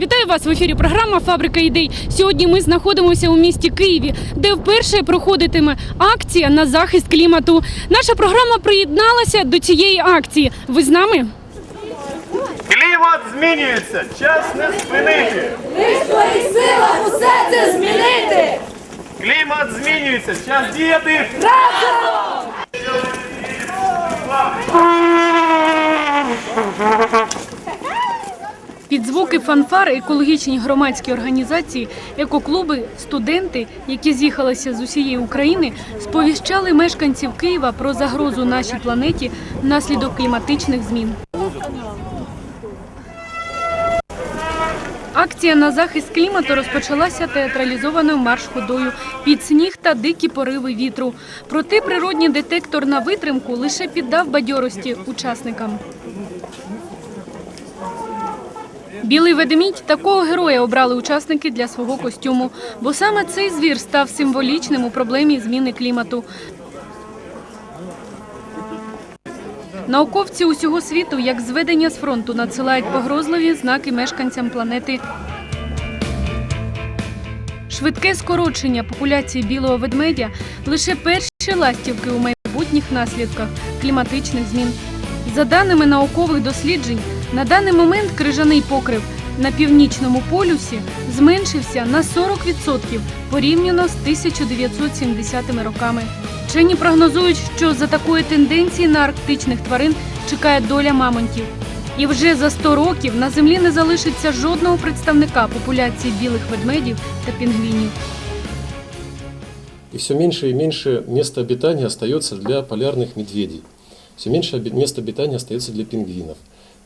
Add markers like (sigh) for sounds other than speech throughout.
Вітаю вас в ефірі. Програма Фабрика ідей. Сьогодні ми знаходимося у місті Києві, де вперше проходитиме акція на захист клімату. Наша програма приєдналася до цієї акції. Ви з нами? Клімат змінюється, час не спинити. Ми в твоїх силах усе це змінити! Клімат змінюється, час діяти. Під звуки фанфар екологічні громадські організації, екоклуби, студенти, які з'їхалися з усієї України, сповіщали мешканців Києва про загрозу нашій планеті внаслідок кліматичних змін. Акція на захист клімату розпочалася театралізованою марш-ходою під сніг та дикі пориви вітру. Проте природній детектор на витримку лише піддав бадьорості учасникам. Білий ведмідь такого героя обрали учасники для свого костюму, бо саме цей звір став символічним у проблемі зміни клімату. Науковці усього світу, як зведення з фронту, надсилають погрозливі знаки мешканцям планети. Швидке скорочення популяції білого ведмедя лише перші ластівки у майбутніх наслідках кліматичних змін. За даними наукових досліджень, на даний момент крижаний покрив на північному полюсі зменшився на 40% порівняно з 1970 роками. Вчені прогнозують, що за такої тенденції на арктичних тварин чекає доля мамонтів. І вже за 100 років на землі не залишиться жодного представника популяції білих ведмедів та пінгвінів. И все меньше и меньше места обитания остается для полярных медведей. Все меньше оби- места обитания остается для пингвинов.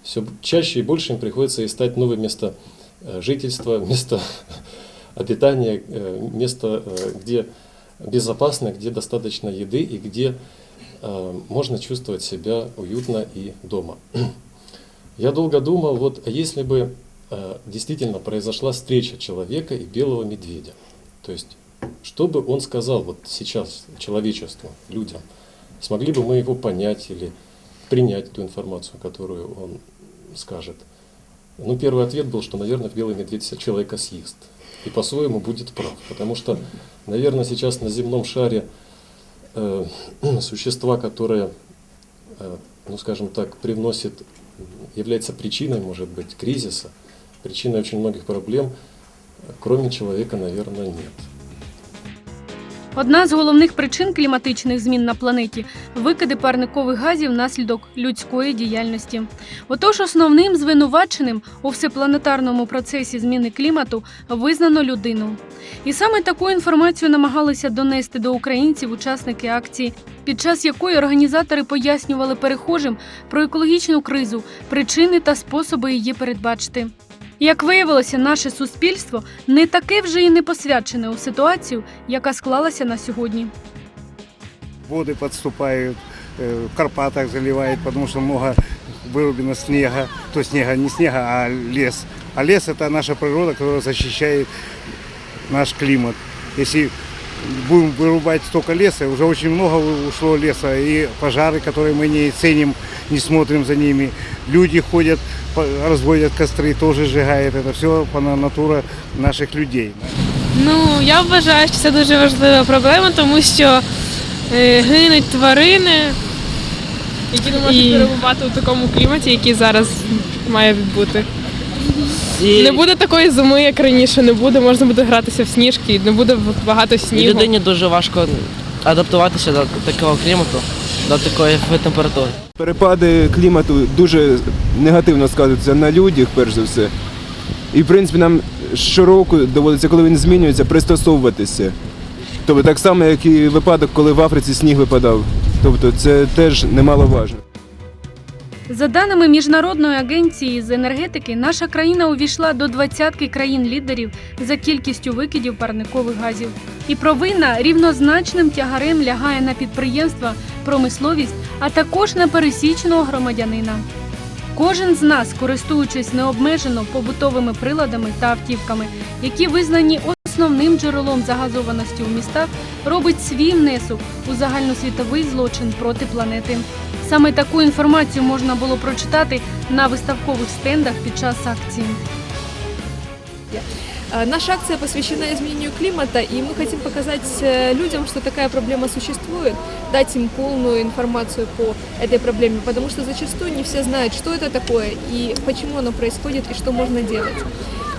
Все чаще и больше им приходится искать новое место э, жительства, (laughs) место обитания, э, место, э, где безопасно, где достаточно еды и где можно чувствовать себя уютно и дома. (clears throat) Я долго думал, вот а если бы действительно произошла встреча человека и белого медведя, то есть что бы он сказал вот сейчас человечеству, людям? Смогли бы мы его понять или принять ту информацию, которую он скажет? Ну, первый ответ был, что, наверное, белый медведь человека съест. И по-своему будет прав. Потому что, наверное, сейчас на земном шаре э, (clears throat) существа, которые, э, ну, скажем так, привносят, является причиной, может быть, кризиса, причиной очень многих проблем, кроме человека, наверное, нет. Одна з головних причин кліматичних змін на планеті викиди парникових газів внаслідок людської діяльності. Отож, основним звинуваченим у всепланетарному процесі зміни клімату визнано людину. І саме таку інформацію намагалися донести до українців учасники акції, під час якої організатори пояснювали перехожим про екологічну кризу, причини та способи її передбачити. Як виявилося, наше суспільство не таке вже і не посвячене у ситуацію, яка склалася на сьогодні. воды подступают, э, в Карпатах заливает, потому что много вырублено снега, то снега, не снега, а лес. А лес это наша природа, которая защищает наш климат. Если будем вырубать столько леса, уже очень много ушло леса, и пожары, которые мы не ценим, не смотрим за ними. Люди ходят, по- разводят костры, тоже сжигают. Это все натура наших людей. Ну, я вважаю, що це дуже важлива проблема, тому що е, гинуть тварини, які не можуть перебувати у такому кліматі, який зараз має бути. Не буде такої зими, як раніше, не буде, можна буде гратися в сніжки, не буде багато І снігу. людині дуже важко адаптуватися до такого клімату, до такої температури. Перепади клімату дуже негативно сказуються на людях, перш за все. І в принципі нам щороку доводиться, коли він змінюється, пристосовуватися. Тобто так само, як і випадок, коли в Африці сніг випадав. Тобто це теж немаловажно. За даними міжнародної агенції з енергетики, наша країна увійшла до двадцятки країн-лідерів за кількістю викидів парникових газів. І провина рівнозначним тягарем лягає на підприємства, промисловість, а також на пересічного громадянина. Кожен з нас, користуючись необмежено побутовими приладами та автівками, які визнані основним джерелом загазованості у містах, робить свій внесок у загальносвітовий злочин проти планети. Саме таку інформацію можна було прочитати на виставкових стендах під час акції. Европе. Э, Наша акция посвящена изменению климата, и мы хотим показать э, людям, что такая проблема существует, дать им полную информацию по этой проблеме, потому что зачастую не все знают, что это такое и почему оно происходит и что можно делать.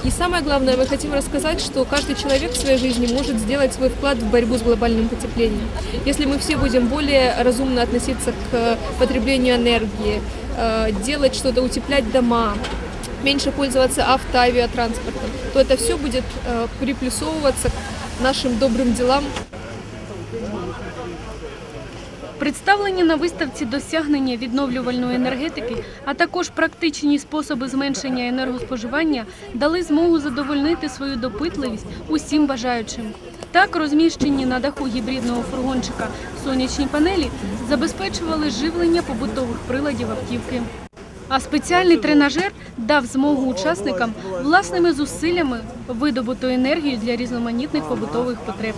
И самое главное, мы хотим рассказать, что каждый человек в своей жизни может сделать свой вклад в борьбу с глобальным потеплением. Если мы все будем более разумно относиться к потреблению энергии, э, делать что-то, утеплять дома, меньше пользоваться авто, авиатранспортом, то это все будет э, приплюсовываться к нашим добрым делам Представлені на виставці досягнення відновлювальної енергетики, а також практичні способи зменшення енергоспоживання дали змогу задовольнити свою допитливість усім бажаючим. Так, розміщені на даху гібридного фургончика сонячні панелі забезпечували живлення побутових приладів автівки. А спеціальний тренажер дав змогу учасникам власними зусиллями видобути енергію для різноманітних побутових потреб.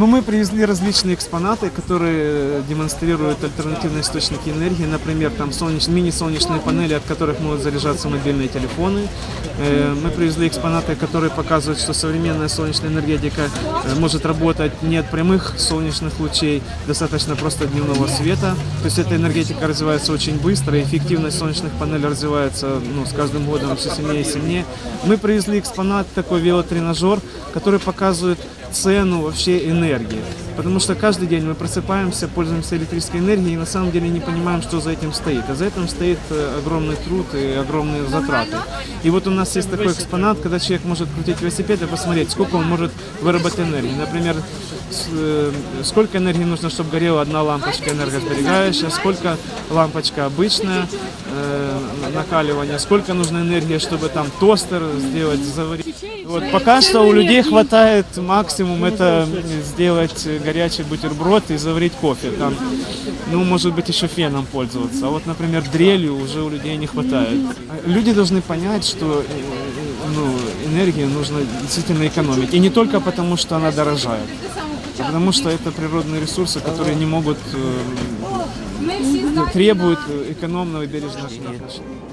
Но мы привезли различные экспонаты, которые демонстрируют альтернативные источники энергии, например, там солнеч... мини-солнечные панели, от которых могут заряжаться мобильные телефоны. Э, Мы привезли экспонаты, которые показывают, что современная солнечная энергетика э, может работать не от прямых солнечных лучей, достаточно просто дневного света. То есть эта энергетика развивается очень быстро, эффективность солнечных панелей развивается ну, с каждым годом все сильнее и сильнее. Мы привезли экспонат, такой велотренажер, который показывает цену вообще энергии. Потому что каждый день мы просыпаемся, пользуемся электрической энергией и на самом деле не понимаем, что за этим стоит. А за этим стоит э, огромный труд и огромные затраты. И вот у нас есть такой экспонат, когда человек может крутить велосипед и посмотреть, сколько он может выработать энергии. Например, э, сколько энергии нужно, чтобы горела одна лампочка энергосберегающая, сколько лампочка обычная, э, накаливание, сколько нужно энергии, чтобы там тостер сделать, заварить. Вот пока что у людей хватает максимум это сделать горячий бутерброд и заварить кофе. Там, ну, может быть, еще феном пользоваться. А вот, например, дрелью уже у людей не хватает. Люди должны понять, что э, ну, энергию нужно действительно экономить. И не только потому, что она дорожает, а потому что это природные ресурсы, которые не могут, э, требуют экономного и бережного отношения.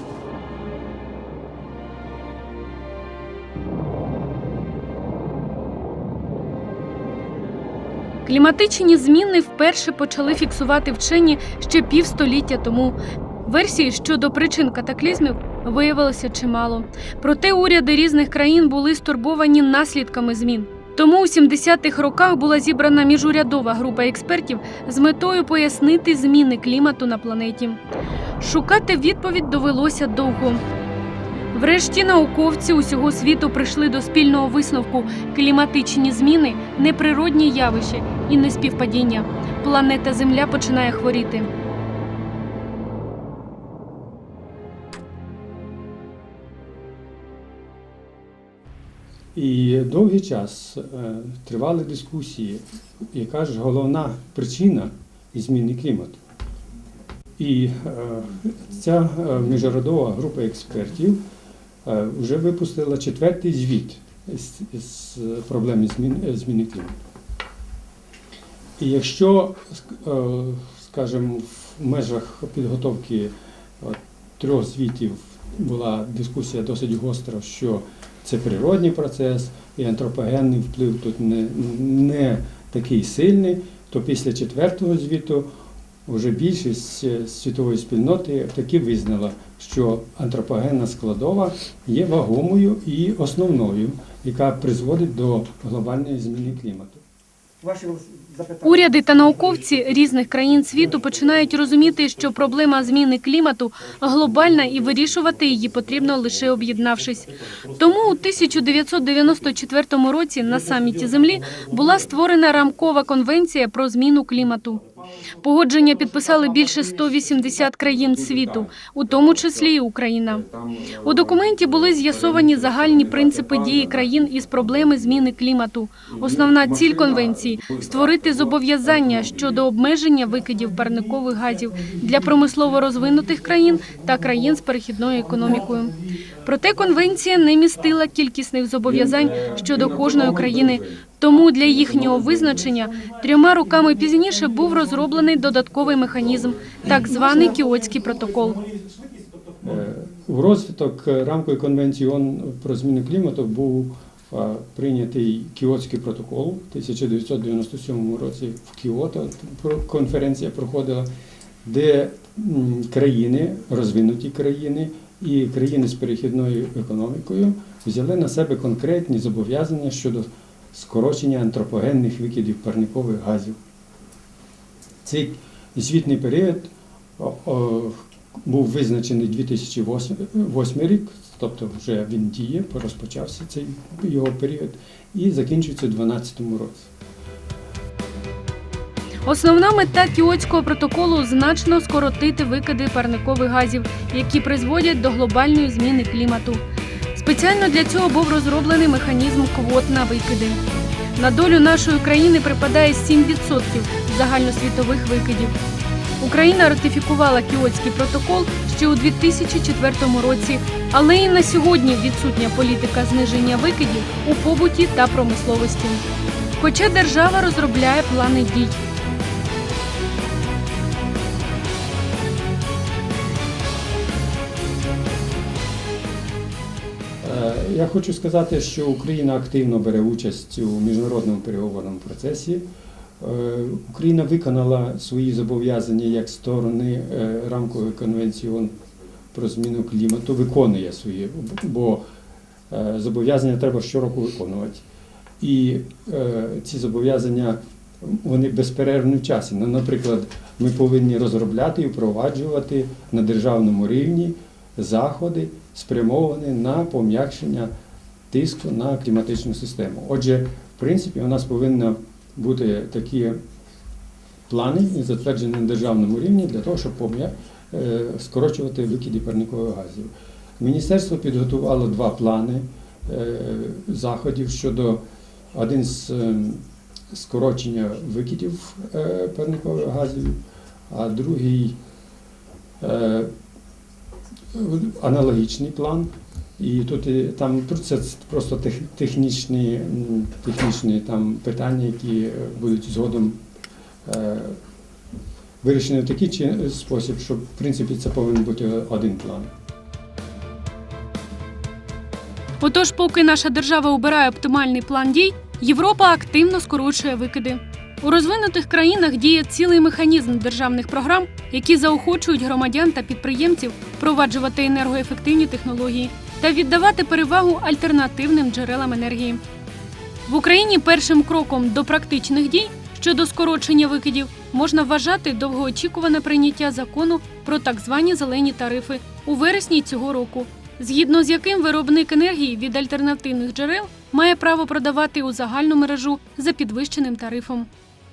Кліматичні зміни вперше почали фіксувати вчені ще півстоліття тому. Версій щодо причин катаклізмів виявилося чимало. Проте уряди різних країн були стурбовані наслідками змін. Тому у 70-х роках була зібрана міжурядова група експертів з метою пояснити зміни клімату на планеті. Шукати відповідь довелося довго. Врешті науковці усього світу прийшли до спільного висновку: кліматичні зміни неприродні явища і неспівпадіння. Планета Земля починає хворіти. І довгий час е, тривали дискусії, яка ж головна причина зміни клімату. І е, ця е, міжнародова група експертів вже випустила четвертий звіт з, проблеми змін, е, зміни клімату. І якщо, е, скажімо, в межах підготовки трьох звітів була дискусія досить гостра, що це природний процес, і антропогенний вплив тут не, не такий сильний, то після четвертого звіту вже більшість е, світової спільноти таки визнала, що антропогенна складова є вагомою і основною, яка призводить до глобальної зміни клімату. Уряди та науковці різних країн світу починають розуміти, що проблема зміни клімату глобальна і вирішувати її потрібно лише об'єднавшись. Тому у 1994 році на саміті Землі була створена рамкова конвенція про зміну клімату. Погодження підписали більше 180 країн світу, у тому числі і Україна. У документі були з'ясовані загальні принципи дії країн із проблеми зміни клімату. Основна ціль конвенції створити зобов'язання щодо обмеження викидів парникових газів для промислово розвинутих країн та країн з перехідною економікою. Проте конвенція не містила кількісних зобов'язань щодо кожної країни. Тому для їхнього визначення трьома роками пізніше був розроблений додатковий механізм, так званий Кіотський протокол. Е, У розвиток е, рамкової конвенції ООН про зміну клімату був е, прийнятий Кіотський протокол у 1997 році в Кіото. Конференція проходила, де країни, розвинуті країни і країни з перехідною економікою взяли на себе конкретні зобов'язання щодо скорочення антропогенних викидів парникових газів. Цей звітний період був визначений 2008 рік, тобто вже він діє, розпочався цей його період, і закінчується у 2012 році. Основна мета Кіотського протоколу значно скоротити викиди парникових газів, які призводять до глобальної зміни клімату. Спеціально для цього був розроблений механізм квот на викиди. На долю нашої країни припадає 7% загальносвітових викидів. Україна ратифікувала Кіотський протокол ще у 2004 році, але і на сьогодні відсутня політика зниження викидів у побуті та промисловості. Хоча держава розробляє плани дій. Я хочу сказати, що Україна активно бере участь у міжнародному переговорному процесі. Е, Україна виконала свої зобов'язання як сторони е, рамкової конвенції ООН про зміну клімату, виконує свої, бо е, зобов'язання треба щороку виконувати. І ці зобов'язання вони безперервні в часі. Ну, Наприклад, ми повинні розробляти і впроваджувати на державному рівні заходи, спрямовані на пом'якшення тиску на кліматичну систему. Отже, в принципі, у нас повинні бути такі плани, затверджені на державному рівні для того, щоб е, скорочувати викиди парникових газів. Міністерство підготувало два плани е, заходів щодо один з е, скорочення викидів парникових газів, а другий аналогічний план. І тут і там це просто тех- технічні, технічні там питання, які е, будуть згодом е, вирішені в такий чи- спосіб, що в принципі це повинен бути один план. Отож, поки наша держава обирає оптимальний план дій, Європа активно скорочує викиди. У розвинутих країнах діє цілий механізм державних програм, які заохочують громадян та підприємців впроваджувати енергоефективні технології та віддавати перевагу альтернативним джерелам енергії. В Україні першим кроком до практичних дій щодо скорочення викидів можна вважати довгоочікуване прийняття закону про так звані зелені тарифи у вересні цього року, згідно з яким виробник енергії від альтернативних джерел має право продавати у загальну мережу за підвищеним тарифом.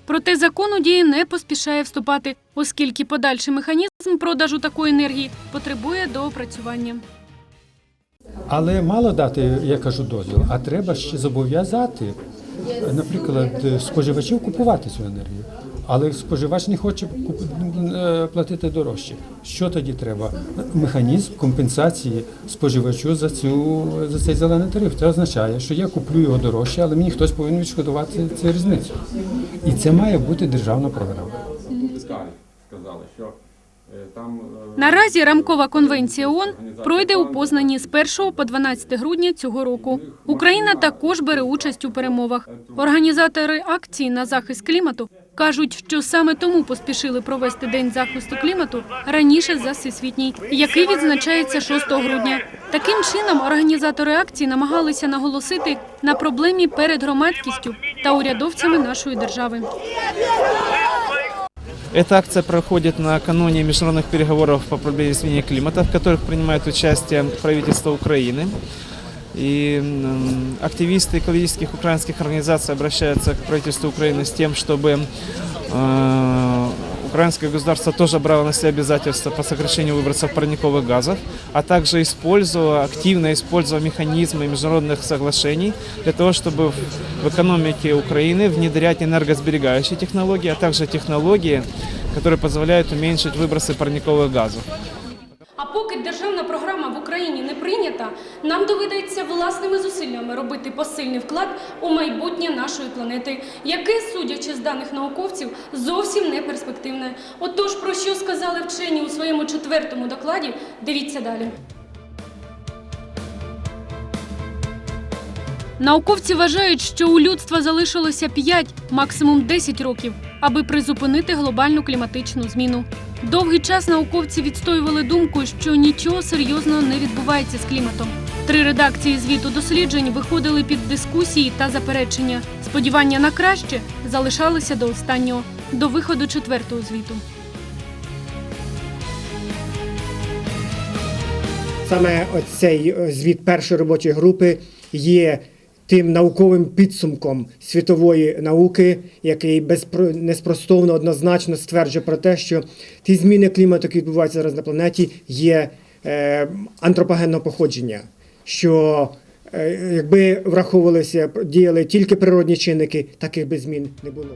Проте закон у дії не поспішає вступати, оскільки подальший механізм продажу такої енергії потребує доопрацювання. Але мало дати, я кажу, дозвіл, а треба ще зобов'язати, наприклад, споживачів купувати цю енергію. Але споживач не хоче куп- е, платити дорожче. Що тоді треба? Механізм компенсації споживачу за цю за цей зелений тариф. Це означає, що я куплю його дорожче, але мені хтось повинен відшкодувати цю різницю. І це має бути державна програма. сказали, що е, там е, Наразі рамкова конвенція ООН пройде у Познані з 1 по 12 грудня цього року. Україна також бере участь у перемовах. Організатори акції на захист клімату кажуть, що саме тому поспішили провести день захисту клімату раніше за всесвітній, який відзначається 6 грудня. Таким чином, організатори акції намагалися наголосити на проблемі перед громадськістю та урядовцями нашої держави. Эта акция проходит накануне международных переговоров по проблеме изменения климата, в которых принимает участие правительство Украины. И активисты экологических украинских организаций обращаются к правительству Украины с тем, чтобы э, украинское государство тоже брало на себя обязательства по сокращению выбросов парниковых газов, а также использовало, активно использовало механизмы международных соглашений для того, чтобы в экономике Украины внедрять энергосберегающие технологии, а также технологии, которые позволяют уменьшить выбросы парниковых газов. А поки державна програма Україні не прийнята, нам доведеться власними зусиллями робити посильний вклад у майбутнє нашої планети, яке, судячи з даних науковців, зовсім не перспективне. Отож, про що сказали вчені у своєму четвертому докладі, дивіться далі. Науковці вважають, що у людства залишилося 5, максимум 10 років, аби призупинити глобальну кліматичну зміну. Довгий час науковці відстоювали думку, що нічого серйозного не відбувається з кліматом. Три редакції звіту досліджень виходили під дискусії та заперечення. Сподівання на краще залишалися до останнього, до виходу четвертого звіту. Саме цей е, звіт першої робочої групи є тим науковим підсумком світової науки, який безпро- неспростовно однозначно стверджує про те, що ті зміни клімату, які відбуваються зараз на планеті, є е, антропогенного походження. Що е, якби враховувалися, діяли тільки природні чинники, таких би змін не було.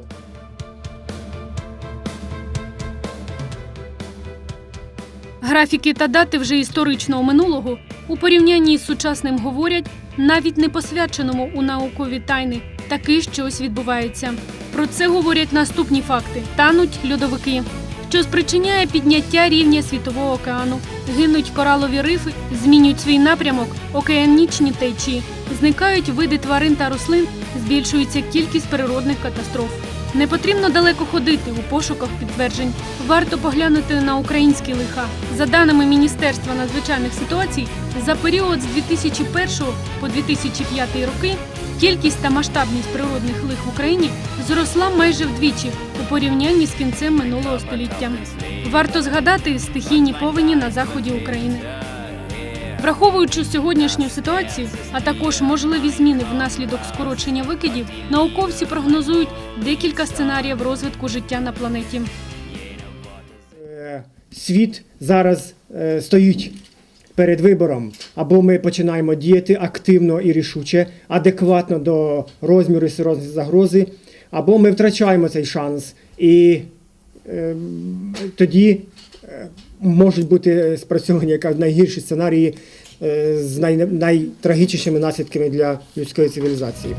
Графіки та дати вже історичного минулого у порівнянні з сучасним говорять, навіть не посвяченому у наукові тайни, таки щось відбувається. Про це говорять наступні факти: тануть льодовики, що спричиняє підняття рівня світового океану, гинуть коралові рифи, змінюють свій напрямок, океанічні течії, зникають види тварин та рослин, збільшується кількість природних катастроф. Не потрібно далеко ходити у пошуках підтверджень. Варто поглянути на українські лиха. За даними Міністерства надзвичайних ситуацій, за період з 2001 по 2005 роки кількість та масштабність природних лих в Україні зросла майже вдвічі у порівнянні з кінцем минулого століття. Варто згадати стихійні повені на заході України. Враховуючи сьогоднішню ситуацію, а також можливі зміни внаслідок скорочення викидів, науковці прогнозують декілька сценаріїв розвитку життя на планеті. Е, світ зараз е, стоїть перед вибором. Або ми починаємо діяти активно і рішуче, адекватно до розміру і серйозності загрози, або ми втрачаємо цей шанс. І е, тоді можуть бути спрацьовані як найгірші сценарії е, з най, найтрагічнішими наслідками для людської цивілізації.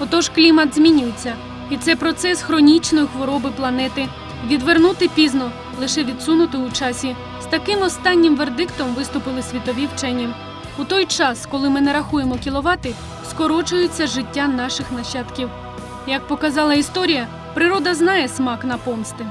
Отож, клімат змінюється, і це процес хронічної хвороби планети. Відвернути пізно, лише відсунути у часі. З таким останнім вердиктом виступили світові вчені. У той час, коли ми не рахуємо кіловати, скорочується життя наших нащадків. Як показала історія, природа знає смак на помсти.